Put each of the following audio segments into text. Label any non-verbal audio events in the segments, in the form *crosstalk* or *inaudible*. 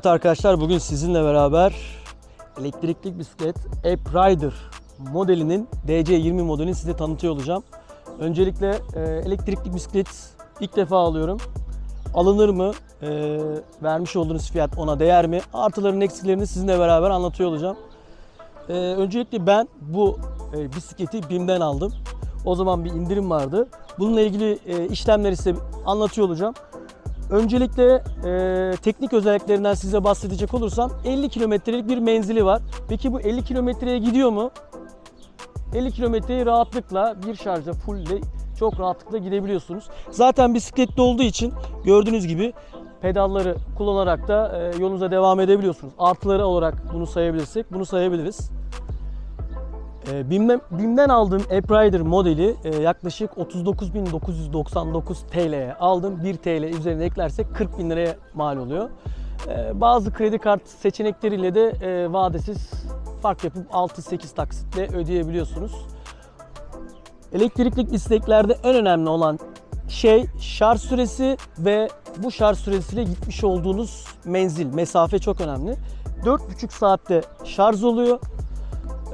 Evet arkadaşlar bugün sizinle beraber elektrikli bisiklet Ape Rider modelinin DC20 modelini size tanıtıyor olacağım. Öncelikle e, elektrikli bisiklet ilk defa alıyorum. Alınır mı? E, vermiş olduğunuz fiyat ona değer mi? Artılarını eksilerini sizinle beraber anlatıyor olacağım. E, öncelikle ben bu e, bisikleti BİM'den aldım. O zaman bir indirim vardı. Bununla ilgili e, işlemleri size anlatıyor olacağım. Öncelikle e, teknik özelliklerinden size bahsedecek olursam 50 kilometrelik bir menzili var. Peki bu 50 kilometreye gidiyor mu? 50 kilometreyi rahatlıkla bir şarjda full ile çok rahatlıkla gidebiliyorsunuz. Zaten bisikletli olduğu için gördüğünüz gibi pedalları kullanarak da e, yolunuza devam edebiliyorsunuz. Artıları olarak bunu sayabilirsek bunu sayabiliriz. E, BİM'den, BİM'den aldığım Ape Rider modeli e, yaklaşık 39.999 TL'ye aldım. 1 TL üzerine eklersek 40.000 liraya mal oluyor. E, bazı kredi kart seçenekleriyle de e, vadesiz fark yapıp 6-8 taksitle ödeyebiliyorsunuz. Elektrikli bisikletlerde en önemli olan şey şarj süresi ve bu şarj süresiyle gitmiş olduğunuz menzil, mesafe çok önemli. 4,5 saatte şarj oluyor.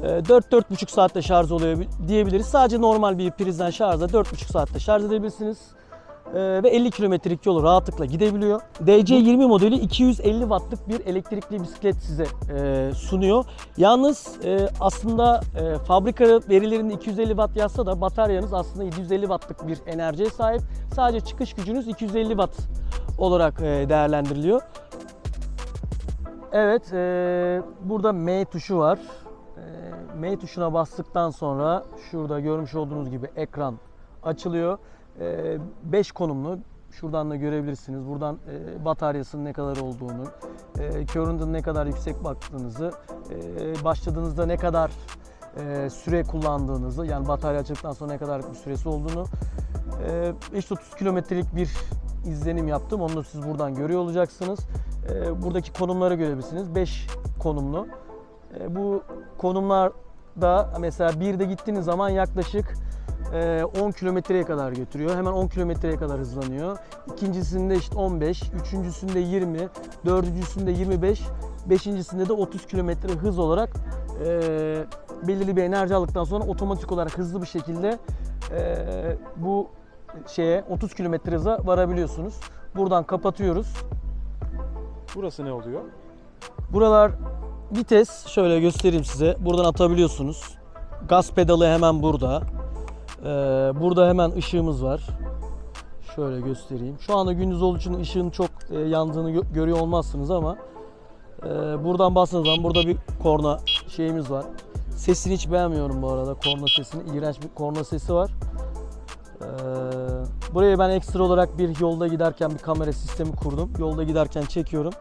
4-4,5 saatte şarj oluyor diyebiliriz. Sadece normal bir prizden şarjda 4,5 saatte şarj edebilirsiniz. Ee, ve 50 kilometrelik yolu rahatlıkla gidebiliyor. DC20 modeli 250 wattlık bir elektrikli bisiklet size e, sunuyor. Yalnız e, aslında e, fabrika verilerinde 250 watt yazsa da bataryanız aslında 750 wattlık bir enerjiye sahip. Sadece çıkış gücünüz 250 watt olarak değerlendiriliyor. Evet, burada M tuşu var. M tuşuna bastıktan sonra şurada görmüş olduğunuz gibi ekran açılıyor. 5 konumlu. Şuradan da görebilirsiniz. Buradan e, bataryasının ne kadar olduğunu, e, current'ın ne kadar yüksek baktığınızı, e, başladığınızda ne kadar e, süre kullandığınızı, yani batarya açıldıktan sonra ne kadar bir süresi olduğunu, e, işte 30 kilometrelik bir izlenim yaptım. Onu da siz buradan görüyor olacaksınız. E, buradaki konumları görebilirsiniz. 5 konumlu. E, bu konumlarda mesela bir de gittiğiniz zaman yaklaşık e, 10 kilometreye kadar götürüyor. Hemen 10 kilometreye kadar hızlanıyor. İkincisinde işte 15, üçüncüsünde 20, dördüncüsünde 25, beşincisinde de 30 kilometre hız olarak e, belirli bir enerji aldıktan sonra otomatik olarak hızlı bir şekilde e, bu şeye 30 kilometre hıza varabiliyorsunuz. Buradan kapatıyoruz. Burası ne oluyor? Buralar vites şöyle göstereyim size. Buradan atabiliyorsunuz. Gaz pedalı hemen burada. Ee, burada hemen ışığımız var. Şöyle göstereyim. Şu anda gündüz olduğu için ışığın çok e, yandığını gö- görüyor olmazsınız ama e, buradan bastığınız zaman burada bir korna şeyimiz var. Sesini hiç beğenmiyorum bu arada. Korna sesini. iğrenç bir korna sesi var. Ee, buraya ben ekstra olarak bir yolda giderken bir kamera sistemi kurdum. Yolda giderken çekiyorum.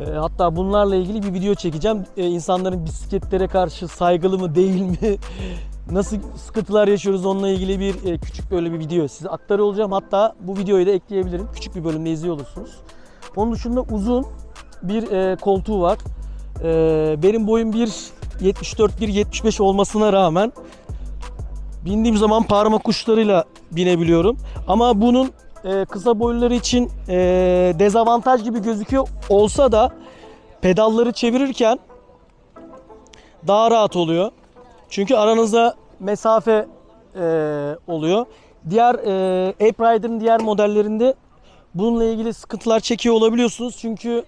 E, hatta bunlarla ilgili bir video çekeceğim. E, insanların bisikletlere karşı saygılı mı değil mi? *laughs* Nasıl sıkıntılar yaşıyoruz onunla ilgili bir e, küçük böyle bir video size aktarıyor olacağım. Hatta bu videoyu da ekleyebilirim. Küçük bir bölümde izliyor olursunuz. Onun dışında uzun bir koltuğu var. Benim boyum 1.74 1.75 olmasına rağmen bindiğim zaman parmak uçlarıyla binebiliyorum. Ama bunun e, kısa boyluları için e, dezavantaj gibi gözüküyor olsa da pedalları çevirirken daha rahat oluyor. Çünkü aranızda mesafe e, oluyor. Diğer e, Ape Rider'ın diğer modellerinde bununla ilgili sıkıntılar çekiyor olabiliyorsunuz. Çünkü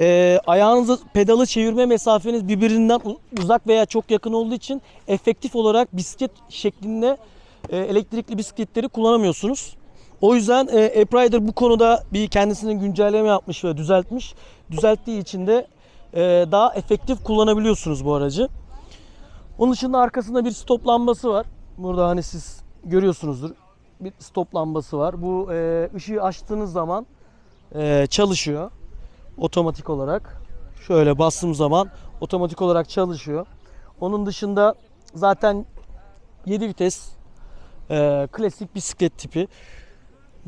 e, ayağınızı pedalı çevirme mesafeniz birbirinden uzak veya çok yakın olduğu için efektif olarak bisiklet şeklinde e, elektrikli bisikletleri kullanamıyorsunuz. O yüzden e, Rider bu konuda bir kendisine güncelleme yapmış ve düzeltmiş. Düzelttiği için de e, daha efektif kullanabiliyorsunuz bu aracı. Onun dışında arkasında bir stop lambası var. Burada hani siz görüyorsunuzdur. Bir stop lambası var. Bu e, ışığı açtığınız zaman e, çalışıyor. Otomatik olarak. Şöyle bastığım zaman otomatik olarak çalışıyor. Onun dışında zaten 7 vites e, klasik bisiklet tipi.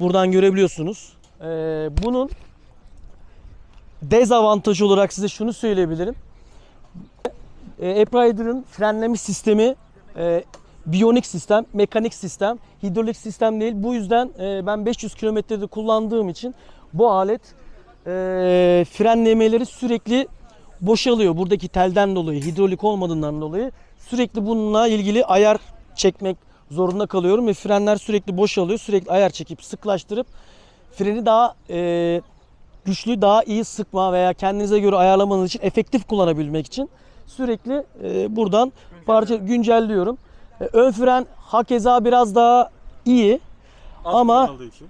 Buradan görebiliyorsunuz. E, bunun dezavantajı olarak size şunu söyleyebilirim. E, frenleme sistemi e, biyonik sistem, mekanik sistem, hidrolik sistem değil. Bu yüzden e, ben 500 kilometrede kullandığım için bu alet e, frenlemeleri sürekli boşalıyor. Buradaki telden dolayı, hidrolik olmadığından dolayı sürekli bununla ilgili ayar çekmek zorunda kalıyorum ve frenler sürekli boşalıyor. Sürekli ayar çekip sıklaştırıp freni daha e, güçlü, daha iyi sıkma veya kendinize göre ayarlamanız için efektif kullanabilmek için sürekli e, buradan parça güncelliyorum. E, ön fren hakeza biraz daha iyi Az Ama- kullanıldığı için.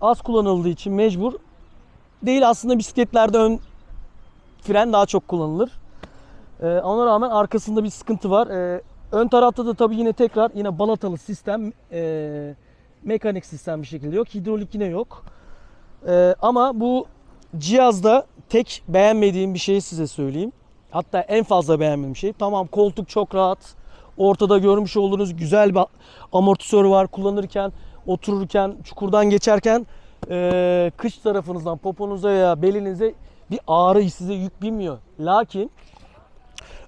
az kullanıldığı için mecbur değil aslında bisikletlerde ön fren daha çok kullanılır. Ee, ona rağmen arkasında bir sıkıntı var. Ee, ön tarafta da tabii yine tekrar yine balatalı sistem e, mekanik sistem bir şekilde yok. Hidrolik yine yok. Ee, ama bu cihazda tek beğenmediğim bir şeyi size söyleyeyim. Hatta en fazla beğenmediğim şey. Tamam koltuk çok rahat. Ortada görmüş olduğunuz güzel bir amortisör var kullanırken, otururken, çukurdan geçerken e, kış tarafınızdan poponuza veya belinize bir ağrı size yük binmiyor. Lakin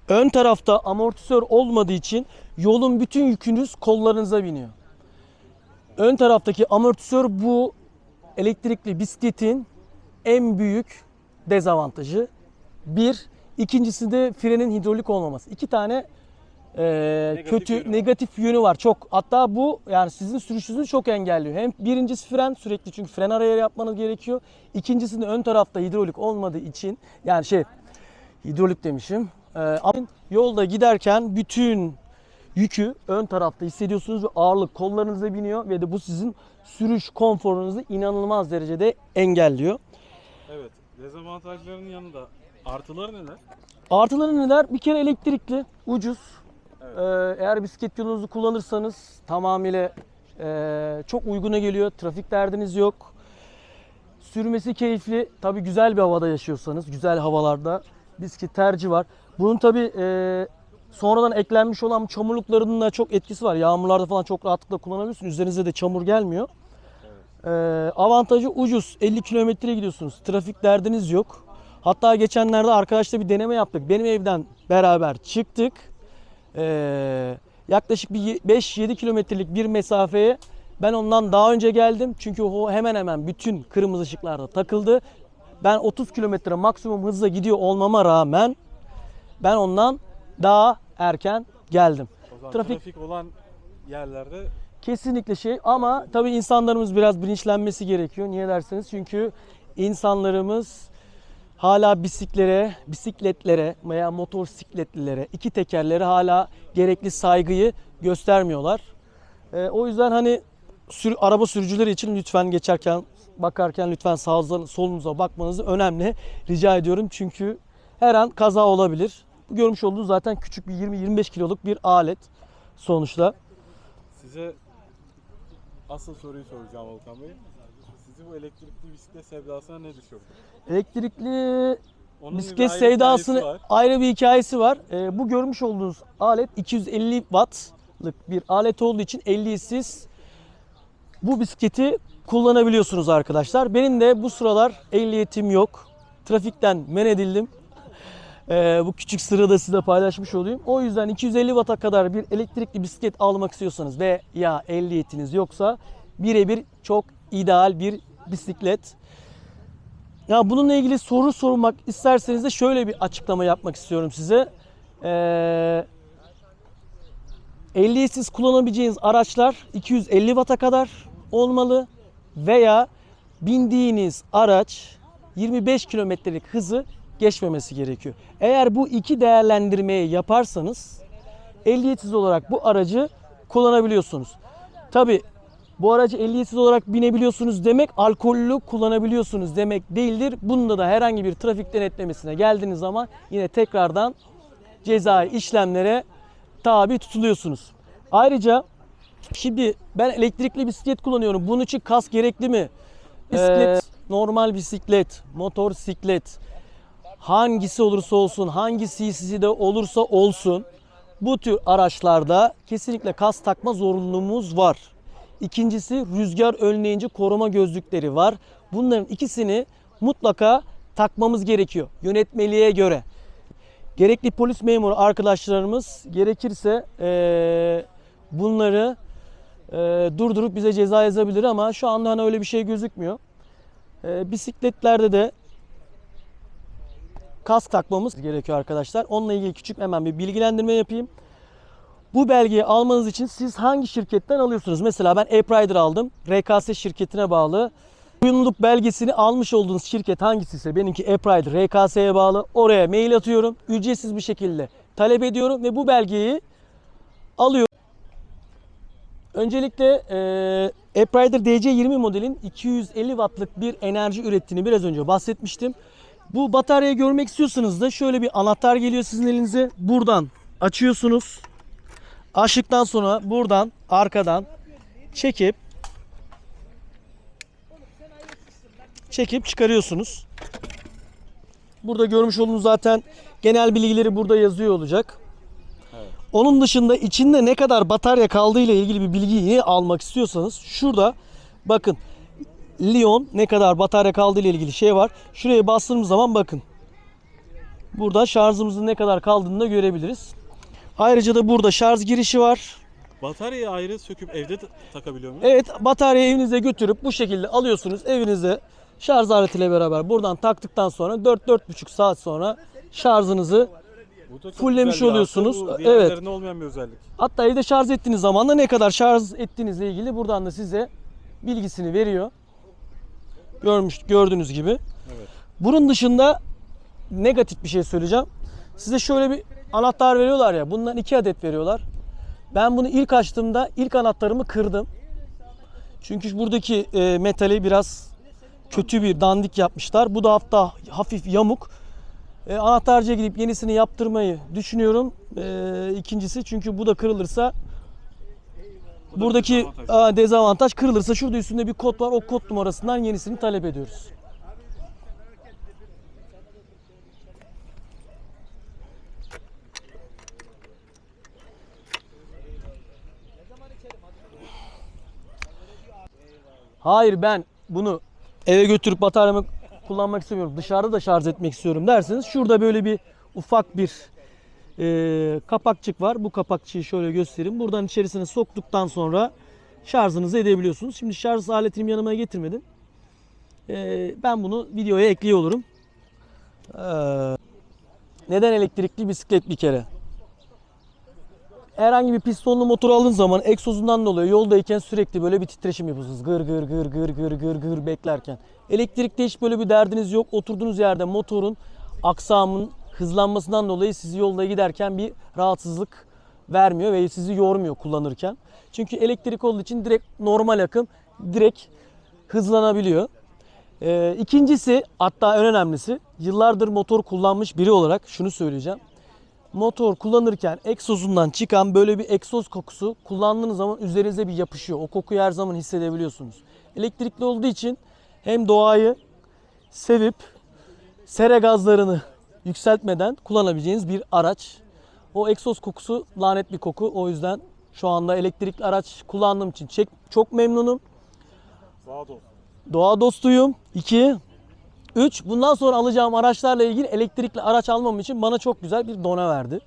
ön tarafta amortisör olmadığı için yolun bütün yükünüz kollarınıza biniyor. Ön taraftaki amortisör bu elektrikli bisikletin en büyük dezavantajı. Bir, ikincisi de frenin hidrolik olmaması. İki tane e, Negatif kötü yönü negatif yönü var. Çok hatta bu yani sizin sürüşünüzü çok engelliyor. Hem birincisi fren sürekli çünkü fren araya yapmanız gerekiyor. İkincisi de ön tarafta hidrolik olmadığı için yani şey hidrolik demişim. Ee, ama yolda giderken bütün yükü ön tarafta hissediyorsunuz ve ağırlık kollarınıza biniyor ve de bu sizin sürüş konforunuzu inanılmaz derecede engelliyor. Evet. Dezavantajlarının yanında artıları neler? Artıları neler? Bir kere elektrikli, ucuz. Evet. Ee, eğer bisiklet yolunuzu kullanırsanız tamamıyla e, çok uyguna geliyor. Trafik derdiniz yok. Sürmesi keyifli. Tabi güzel bir havada yaşıyorsanız, güzel havalarda bisiklet tercih var. Bunun tabi sonradan eklenmiş olan çamurluklarının da çok etkisi var. Yağmurlarda falan çok rahatlıkla kullanabiliyorsunuz. Üzerinize de çamur gelmiyor. Ee, avantajı ucuz. 50 kilometre gidiyorsunuz. Trafik derdiniz yok. Hatta geçenlerde arkadaşla bir deneme yaptık. Benim evden beraber çıktık. Ee, yaklaşık bir 5-7 kilometrelik bir mesafeye ben ondan daha önce geldim. Çünkü o hemen hemen bütün kırmızı ışıklarda takıldı. Ben 30 kilometre maksimum hızla gidiyor olmama rağmen ben ondan daha erken geldim. O zaman Trafik- trafik, olan yerlerde Kesinlikle şey ama tabii insanlarımız biraz bilinçlenmesi gerekiyor. Niye derseniz çünkü insanlarımız hala bisiklere, bisikletlere veya motosikletlilere, iki tekerlere hala gerekli saygıyı göstermiyorlar. Ee, o yüzden hani sür, araba sürücüleri için lütfen geçerken, bakarken lütfen sağınıza, solunuza bakmanızı önemli rica ediyorum. Çünkü her an kaza olabilir. Bu görmüş olduğunuz zaten küçük bir 20-25 kiloluk bir alet sonuçta. size asıl soruyu soracağım Volkan Bey. Sizi bu elektrikli bisiklet sevdasına ne düşürdü? Elektrikli Onun bisiklet bir ayrı sevdasını hikayesi var. ayrı bir hikayesi var. Ee, bu görmüş olduğunuz alet 250 wattlık bir alet olduğu için 50 siz bu bisikleti kullanabiliyorsunuz arkadaşlar. Benim de bu sıralar ehliyetim yok. Trafikten men edildim. Ee, bu küçük sırrı da size paylaşmış olayım. O yüzden 250 watt'a kadar bir elektrikli bisiklet almak istiyorsanız ve ya ehliyetiniz yoksa birebir çok ideal bir bisiklet. Ya bununla ilgili soru sormak isterseniz de şöyle bir açıklama yapmak istiyorum size. Ee, ehliyetsiz kullanabileceğiniz araçlar 250 watt'a kadar olmalı veya bindiğiniz araç 25 kilometrelik hızı geçmemesi gerekiyor. Eğer bu iki değerlendirmeyi yaparsanız ehliyetsiz olarak bu aracı kullanabiliyorsunuz. Tabi bu aracı ehliyetsiz olarak binebiliyorsunuz demek alkollü kullanabiliyorsunuz demek değildir. Bunda da herhangi bir trafik denetlemesine geldiğiniz zaman yine tekrardan cezai işlemlere tabi tutuluyorsunuz. Ayrıca şimdi ben elektrikli bisiklet kullanıyorum. Bunun için kas gerekli mi? Bisiklet, normal bisiklet, motor siklet hangisi olursa olsun, hangi CC'si de olursa olsun bu tür araçlarda kesinlikle kas takma zorunluluğumuz var. İkincisi rüzgar önleyici koruma gözlükleri var. Bunların ikisini mutlaka takmamız gerekiyor yönetmeliğe göre. Gerekli polis memuru arkadaşlarımız gerekirse eee, bunları eee, durdurup bize ceza yazabilir ama şu anda hani öyle bir şey gözükmüyor. Eee, bisikletlerde de kask takmamız gerekiyor arkadaşlar. Onunla ilgili küçük hemen bir bilgilendirme yapayım. Bu belgeyi almanız için siz hangi şirketten alıyorsunuz? Mesela ben Aprider aldım. RKS şirketine bağlı. Uyumluluk belgesini almış olduğunuz şirket hangisi ise benimki Aprider RKS'ye bağlı. Oraya mail atıyorum. Ücretsiz bir şekilde talep ediyorum ve bu belgeyi alıyorum. Öncelikle e, Aprider DC20 modelin 250 wattlık bir enerji ürettiğini biraz önce bahsetmiştim. Bu bataryayı görmek istiyorsanız da şöyle bir anahtar geliyor sizin elinize. Buradan açıyorsunuz. Açtıktan sonra buradan arkadan çekip çekip çıkarıyorsunuz. Burada görmüş olduğunuz zaten genel bilgileri burada yazıyor olacak. Evet. Onun dışında içinde ne kadar batarya kaldığı ile ilgili bir bilgiyi almak istiyorsanız şurada bakın Lyon ne kadar batarya kaldığı ile ilgili şey var. Şuraya bastığımız zaman bakın. Burada şarjımızın ne kadar kaldığını da görebiliriz. Ayrıca da burada şarj girişi var. Bataryayı ayrı söküp evde ta- takabiliyor muyum? Evet bataryayı evinize götürüp bu şekilde alıyorsunuz evinize şarj aletiyle beraber buradan taktıktan sonra 4-4,5 saat sonra şarjınızı fulllemiş oluyorsunuz. Evet. olmayan bir özellik. Hatta evde şarj ettiğiniz zaman da ne kadar şarj ettiğinizle ilgili buradan da size bilgisini veriyor. Görmüş gördüğünüz gibi. Evet. Bunun dışında negatif bir şey söyleyeceğim. Size şöyle bir anahtar veriyorlar ya. Bundan iki adet veriyorlar. Ben bunu ilk açtığımda ilk anahtarımı kırdım. Çünkü buradaki e, metali biraz kötü bir dandik yapmışlar. Bu da hatta hafif yamuk. E, anahtarcıya gidip yenisini yaptırmayı düşünüyorum. E, ikincisi çünkü bu da kırılırsa buradaki dezavantaj. dezavantaj kırılırsa şurada üstünde bir kod var. O kod numarasından yenisini talep ediyoruz. Hayır ben bunu eve götürüp bataryamı kullanmak istemiyorum. Dışarıda da şarj etmek istiyorum derseniz şurada böyle bir ufak bir e, kapakçık var. Bu kapakçığı şöyle göstereyim. Buradan içerisine soktuktan sonra şarjınızı edebiliyorsunuz. Şimdi şarj aletimi yanıma getirmedim. E, ben bunu videoya ekliyor olurum. E, neden elektrikli bisiklet bir kere? herhangi bir pistonlu motor aldığınız zaman egzozundan dolayı yoldayken sürekli böyle bir titreşim yapıyorsunuz. Gır gır gır gır gır gır gır beklerken. Elektrikte hiç böyle bir derdiniz yok. Oturduğunuz yerde motorun aksamın hızlanmasından dolayı sizi yolda giderken bir rahatsızlık vermiyor ve sizi yormuyor kullanırken. Çünkü elektrik olduğu için direkt normal akım direkt hızlanabiliyor. Ee, ikincisi hatta en önemlisi yıllardır motor kullanmış biri olarak şunu söyleyeceğim motor kullanırken egzozundan çıkan böyle bir egzoz kokusu kullandığınız zaman üzerinize bir yapışıyor. O kokuyu her zaman hissedebiliyorsunuz. Elektrikli olduğu için hem doğayı sevip sera gazlarını yükseltmeden kullanabileceğiniz bir araç. O egzoz kokusu lanet bir koku. O yüzden şu anda elektrikli araç kullandığım için çek- çok memnunum. Sağ ol. Doğa dostuyum. 2. 3. Bundan sonra alacağım araçlarla ilgili elektrikli araç almam için bana çok güzel bir dona verdi.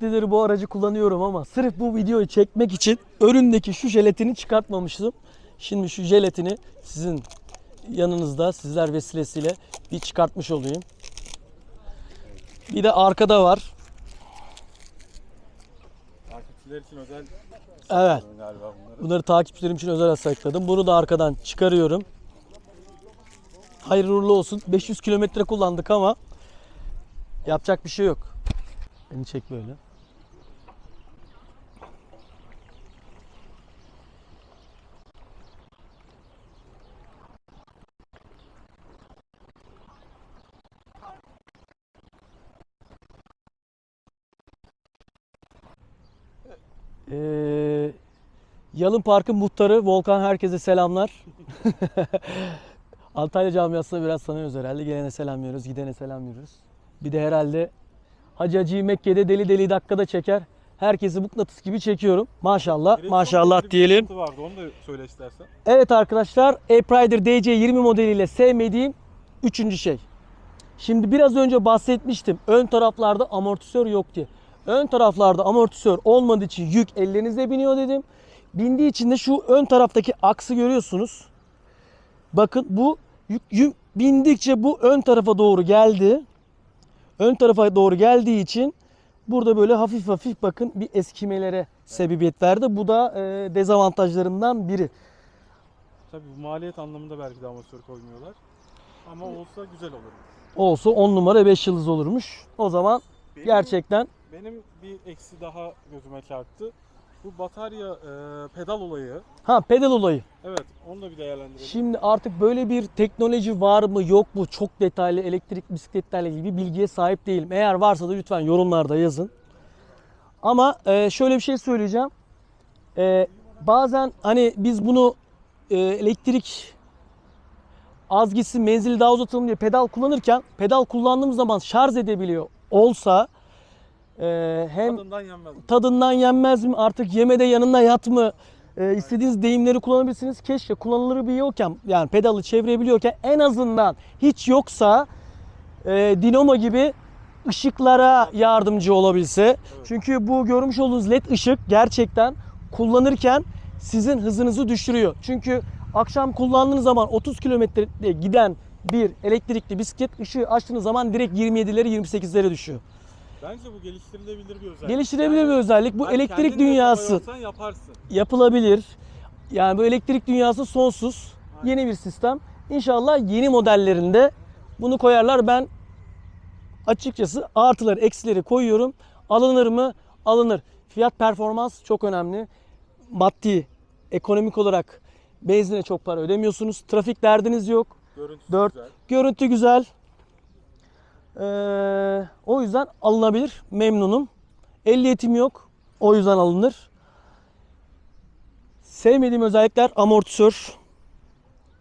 Nedir bu aracı kullanıyorum ama sırf bu videoyu çekmek için önündeki şu jelatini çıkartmamıştım. Şimdi şu jelatini sizin yanınızda sizler vesilesiyle bir çıkartmış olayım. Bir de arkada var. Takipçiler için özel Evet. galiba bunları. Bunları takipçilerim için özel sakladım. Bunu da arkadan çıkarıyorum. Hayırlı uğurlu olsun. 500 kilometre kullandık ama yapacak bir şey yok. Beni çek böyle. Ee, Yalın Park'ın muhtarı Volkan herkese selamlar. *laughs* Antalya camiasına biraz tanıyoruz herhalde. Gelene selamlıyoruz, gidene selamlıyoruz. Bir de herhalde Hacı Hacı'yı Mekke'de deli deli dakikada çeker. Herkesi mıknatıs gibi çekiyorum. Maşallah, Direksiyon maşallah diyelim. Vardı, onu da söyle istersen. Evet arkadaşlar, Aprider DC20 modeliyle sevmediğim üçüncü şey. Şimdi biraz önce bahsetmiştim. Ön taraflarda amortisör yok diye. Ön taraflarda amortisör olmadığı için yük ellerinize biniyor dedim. Bindiği için de şu ön taraftaki aksı görüyorsunuz. Bakın bu yük, yük bindikçe bu ön tarafa doğru geldi. ön tarafa doğru geldiği için burada böyle hafif hafif bakın bir eskimelere sebebiyet verdi. Bu da e, dezavantajlarından biri. Tabii bu maliyet anlamında belki de amatör koymuyorlar. Ama olsa güzel olur. Olsa 10 numara 5 yıldız olurmuş. O zaman Benim, gerçekten Benim bir eksi daha gözüme çarptı. Bu batarya e, pedal olayı. ha pedal olayı. Evet onu da bir değerlendirelim. Şimdi artık böyle bir teknoloji var mı yok mu çok detaylı elektrik bisikletlerle ilgili bir bilgiye sahip değilim. Eğer varsa da lütfen yorumlarda yazın. Ama e, şöyle bir şey söyleyeceğim. E, bazen hani biz bunu e, elektrik az gitsin menzili daha uzatalım diye pedal kullanırken pedal kullandığımız zaman şarj edebiliyor olsa e, hem Tadından yenmez. tadından yenmez mi artık yemede yanında yat mı Ee, istediğiniz deyimleri kullanabilirsiniz. Keşke kullanılabiliyorken yani pedalı çevirebiliyorken en azından hiç yoksa e, dinamo gibi ışıklara yardımcı olabilse. Çünkü bu görmüş olduğunuz led ışık gerçekten kullanırken sizin hızınızı düşürüyor. Çünkü akşam kullandığınız zaman 30 kilometre giden bir elektrikli bisiklet ışığı açtığınız zaman direkt 27'lere 28'lere düşüyor. Bence bu geliştirilebilir bir özellik. Geliştirebilir Yani bir özellik. Bu elektrik dünyası yaparsın. yapılabilir. Yani bu elektrik dünyası sonsuz. Aynen. Yeni bir sistem. İnşallah yeni modellerinde bunu koyarlar. Ben açıkçası artıları eksileri koyuyorum. Alınır mı? Alınır. Fiyat performans çok önemli. Maddi, ekonomik olarak benzine çok para ödemiyorsunuz. Trafik derdiniz yok. Görüntüsü Dört. güzel. Görüntü güzel. Ee, o yüzden alınabilir. Memnunum. Ehliyetim yok. O yüzden alınır. Sevmediğim özellikler amortisör.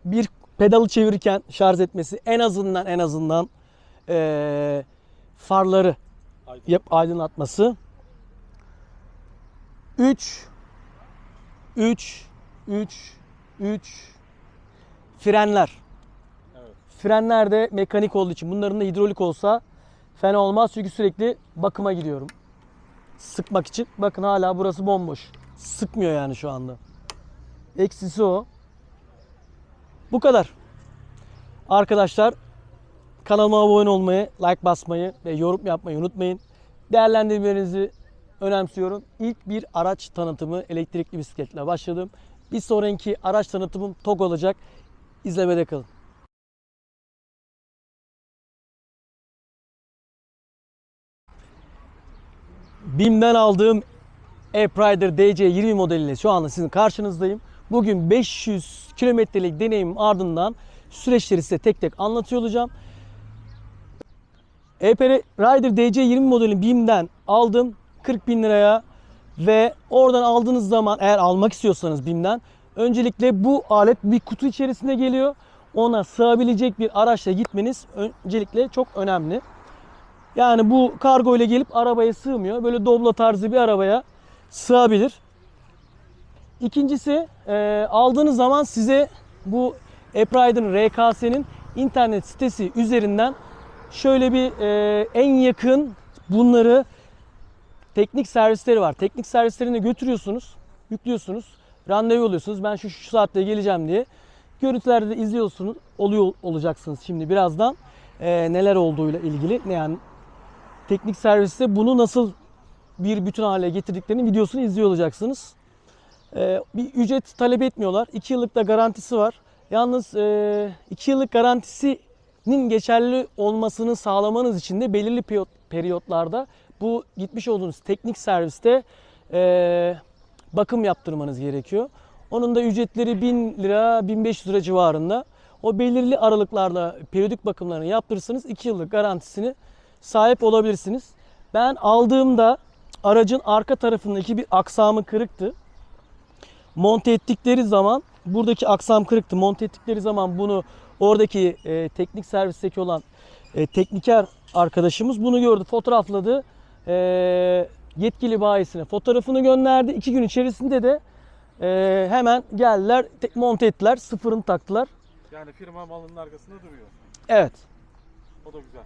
Bir pedalı çevirirken şarj etmesi en azından en azından ee, farları Aydın. yap, aydınlatması. 3 3 3 3 frenler. Frenler de mekanik olduğu için bunların da hidrolik olsa fena olmaz çünkü sürekli bakıma gidiyorum. Sıkmak için. Bakın hala burası bomboş. Sıkmıyor yani şu anda. Eksisi o. Bu kadar. Arkadaşlar kanalıma abone olmayı, like basmayı ve yorum yapmayı unutmayın. Değerlendirmelerinizi önemsiyorum. İlk bir araç tanıtımı elektrikli bisikletle başladım. Bir sonraki araç tanıtımım TOG olacak. İzlemede kalın. BİM'den aldığım Ape-Rider DC20 modeliyle şu anda sizin karşınızdayım. Bugün 500 kilometrelik deneyimim ardından süreçleri size tek tek anlatıyor olacağım. Ape-Rider DC20 modelini BİM'den aldım 40 bin liraya ve oradan aldığınız zaman eğer almak istiyorsanız BİM'den öncelikle bu alet bir kutu içerisinde geliyor. Ona sığabilecek bir araçla gitmeniz öncelikle çok önemli. Yani bu kargo ile gelip arabaya sığmıyor. Böyle doblo tarzı bir arabaya sığabilir. İkincisi e, aldığınız zaman size bu Epride'ın RKS'nin internet sitesi üzerinden şöyle bir e, en yakın bunları teknik servisleri var. Teknik servislerine götürüyorsunuz, yüklüyorsunuz, randevu alıyorsunuz. Ben şu, şu saatte geleceğim diye. Görüntülerde de izliyorsunuz, oluyor olacaksınız şimdi birazdan. E, neler olduğuyla ilgili. Yani teknik serviste bunu nasıl bir bütün hale getirdiklerinin videosunu izliyor olacaksınız. Ee, bir ücret talep etmiyorlar. 2 yıllık da garantisi var. Yalnız 2 yıllık garantisinin geçerli olmasını sağlamanız için de belirli periyot- periyotlarda bu gitmiş olduğunuz teknik serviste e, bakım yaptırmanız gerekiyor. Onun da ücretleri 1000 lira 1500 lira civarında. O belirli aralıklarla periyodik bakımlarını yaptırırsanız 2 yıllık garantisini sahip olabilirsiniz. Ben aldığımda aracın arka tarafındaki bir aksamı kırıktı. Monte ettikleri zaman buradaki aksam kırıktı. Monte ettikleri zaman bunu oradaki e, teknik servisteki olan e, tekniker arkadaşımız bunu gördü, fotoğrafladı. E, yetkili bayisine fotoğrafını gönderdi. İki gün içerisinde de e, hemen geldiler, te- monte ettiler, sıfırını taktılar. Yani firma malının arkasında duruyor. Evet. O da güzel.